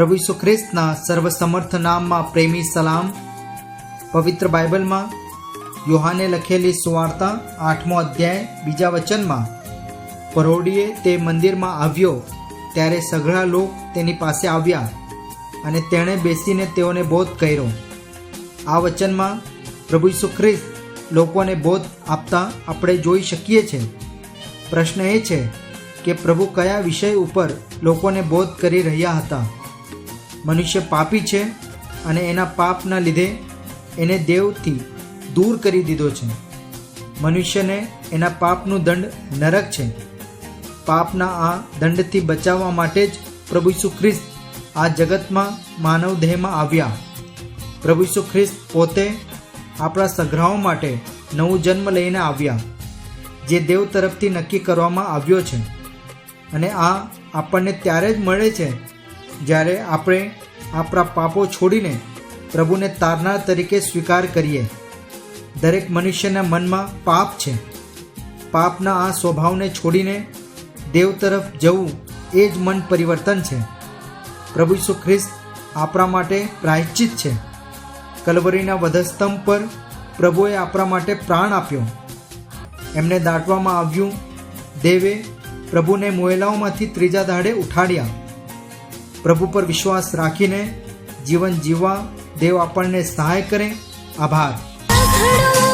પ્રભુ ઈસુ ખ્રિસ્તના સર્વસમર્થ નામમાં પ્રેમી સલામ, પવિત્ર બાઇબલમાં યોહાને લખેલી સુવાર્તા આઠમો અધ્યાય બીજા વચનમાં, પરોડીએ તે મંદિરમાં આવ્યો, ત્યારે સઘળા લોક તેની પાસે આવ્યા અને તેણે બેસીને તેઓને બોધ કર્યો. આ વચનમાં પ્રભુ ઈસુ ખ્રિસ્ત લોકોને બોધ આપતા આપણે જોઈ શકીએ છીએ પ્રશ્ન એ છે કે પ્રભુ કયા વિષય ઉપર લોકોને બોધ કરી રહ્યા હતા? મનુષ્ય પાપી છે અને એના પાપના લીધે એને દેવથી દૂર કરી દીધો છે. મનુષ્યને એના પાપનું દંડ નરક છે. પાપના આ દંડથી બચાવવા માટે જ પ્રભુ ઈસુ ખ્રિસ્ત આ જગતમાં માનવ દેહમાં આવ્યા. પ્રભુ ઈસુ ખ્રિસ્ત પોતે આપણા સઘરાઓ માટે નવું જન્મ લઈને આવ્યા, જે દેવ તરફથી નક્કી કરવામાં આવ્યો છે. અને આ આપણને ત્યારે જ મળે છે જ્યારે આપણે આપણા પાપો છોડીને પ્રભુને તારનાર તરીકે સ્વીકાર કરીએ, દરેક મનુષ્યના મનમાં પાપ છે. પાપના આ સ્વભાવને છોડીને દેવ તરફ જવું એ જ મન પરિવર્તન છે. પ્રભુ ઈસુ ખ્રિસ્ત આપણા માટે પ્રાયશ્ચિત છે. કલવરીના વધસ્તંભ પર પ્રભુએ આપણા માટે પ્રાણ આપ્યો. એમને દાટવામાં આવ્યું, દેવે, પ્રભુને મોયલાઓમાંથી ત્રીજા દાડે ઉઠાડ્યા. પ્રભુ પર વિશ્વાસ રાખીને જીવન જીવવા દેવ આપણને સહાય કરે. આભાર.